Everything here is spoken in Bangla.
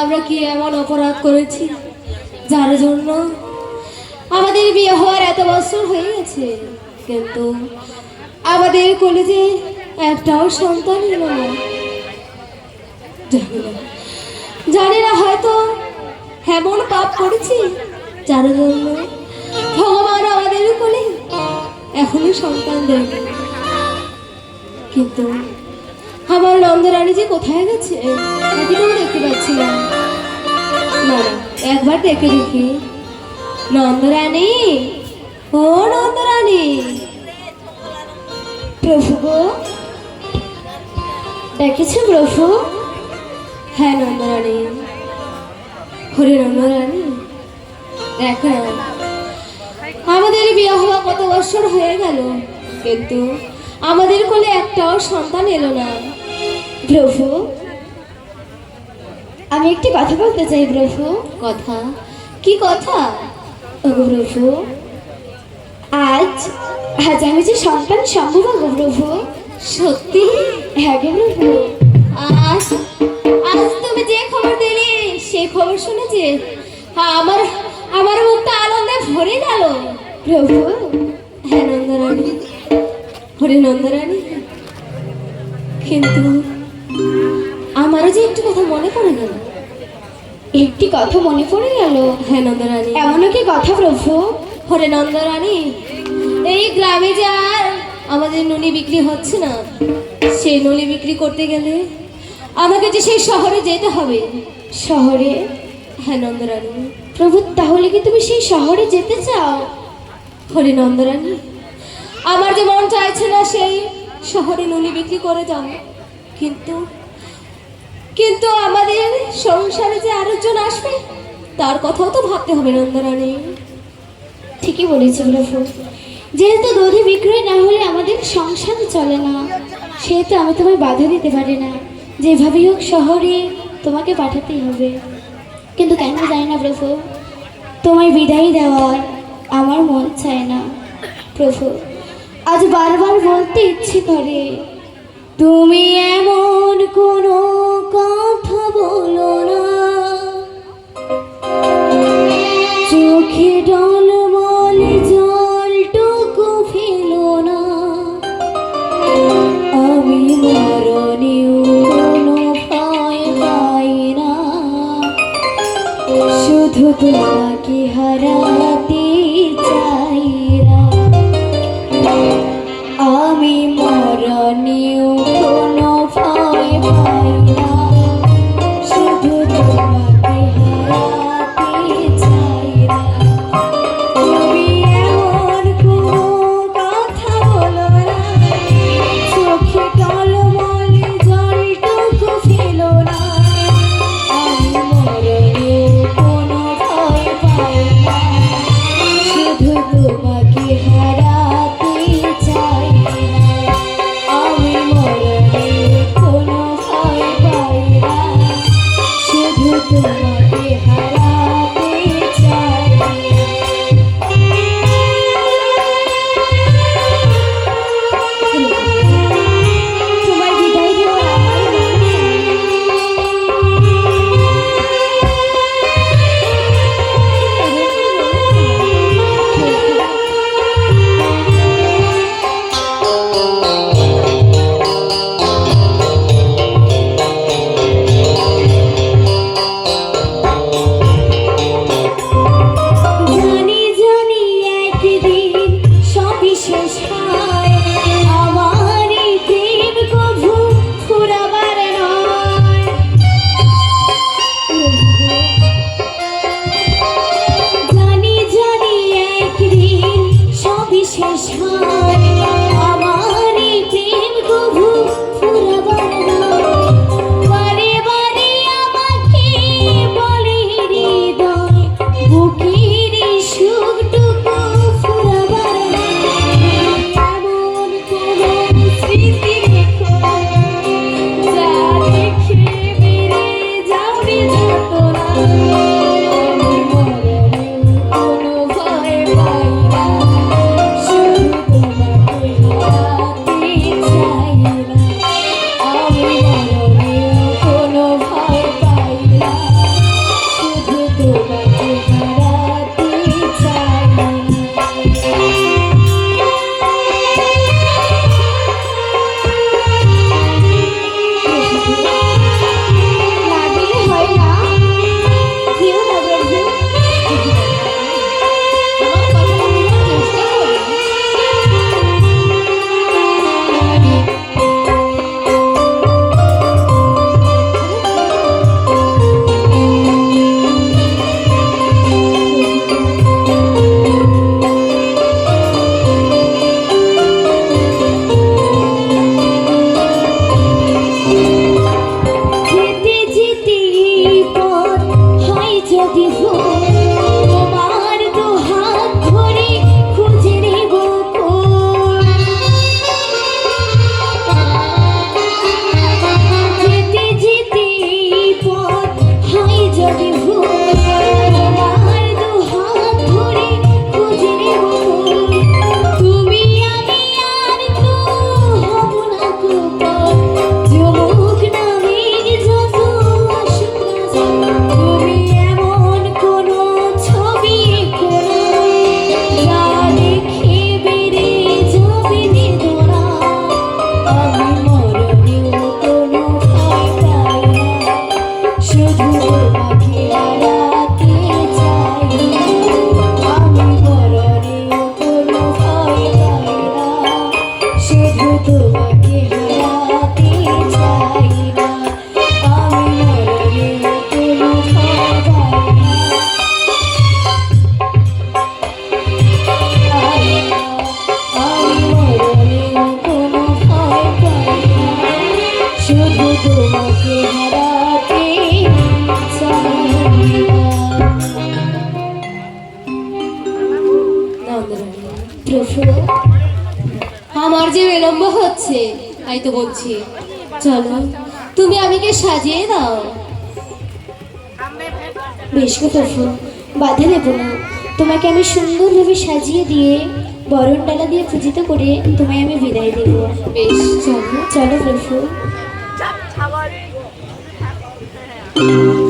আমরা কি এমন অপরাধ করেছি? যার জন্য আমাদের বিয়ে হওয়ার এত বছর হয়ে গেছে। কিন্তু আমাদের কলেজে একটাও সন্তান এলো না। জানি না। হয়তো এমন পাপ করেছি, যার জন্য ভগবান আমাদের কোলে এখনও সন্তান দেয়নি। কিন্তু আমার নন্দরানী যে কোথায় গেছে? দেখতে পাচ্ছি না না, একবার দেখে দেখি। নন্দরানী? ও নন্দরানী! প্রভু গো! ডেকেছ প্রভু? হ্যাঁ নন্দরানী। হরে নন্দরানী। দেখো আমাদের বিয়ে হওয়া কত বছর হয়ে গেল, কিন্তু আমাদের কোলে একটাও সন্তান এলো না। প্রভু। আমি একটি কথা বলতে চাই প্রভু। কথা? কি কথা? প্রভু আজ আজ আমি যে সন্তান সম্ভব প্রভু। সত্যি? হ্যাঁ প্রভু। আজ আজ তুমি যে খবর দিলে সেই খবর শুনেছি। আমার আমার মুখটা আনন্দে ভরে গেল। প্রভু। হ্যাঁ নন্দরানী। হরে নন্দরানী। কিন্তু আমারও যে একটু কথা মনে পড়ে গেল। একটি কথা মনে পড়ে গেল? হ্যাঁ নন্দরানী। এমনও কি কথা প্রভু? হরে নন্দরানী এই গ্রামে যে আর আমাদের নুনি বিক্রি হচ্ছে না সেই নুনি বিক্রি করতে গেলে আমাকে যে সেই শহরে যেতে হবে। শহরে? হ্যাঁ নন্দরানী। প্রভু তাহলে কি তুমি সেই শহরে যেতে চাও? হরে নন্দরানী আমার যে মন চাইছে না সেই শহরে নুনি বিক্রি করে যাও। কিন্তু কিন্তু আমাদের সংসারে যে আরেকজন আসবে, তার কথাও তো ভাবতে হবে নন্দরানী। ঠিকই বলেছি প্রভু যেহেতু দধি বিক্রয় না হলে আমাদের সংসার চলে না, সেহেতু আমি তোমায় বাধা দিতে পারি না। যেভাবেই হোক শহরে তোমাকে পাঠাতেই হবে। কিন্তু কেন জানি না প্রভু, তোমায় বিদায় দেওয়ার আমার মন চায় না। প্রভু, আজ বারবার বলতে ইচ্ছে করে, তুমি এমন কোনো दिल की हरा রসুন আমার যে বিলম্ব হচ্ছে, তাই তো বলছি। চলো, তুমি আমাকে সাজিয়ে দাও। বেশ রসুন বাধা দেব না। তোমাকে আমি সুন্দরভাবে সাজিয়ে দিয়ে বরণ ডালা দিয়ে পূজিত করে তোমায় আমি বিদায় দেব। বেশ, চলো চলো রসুন Thank you.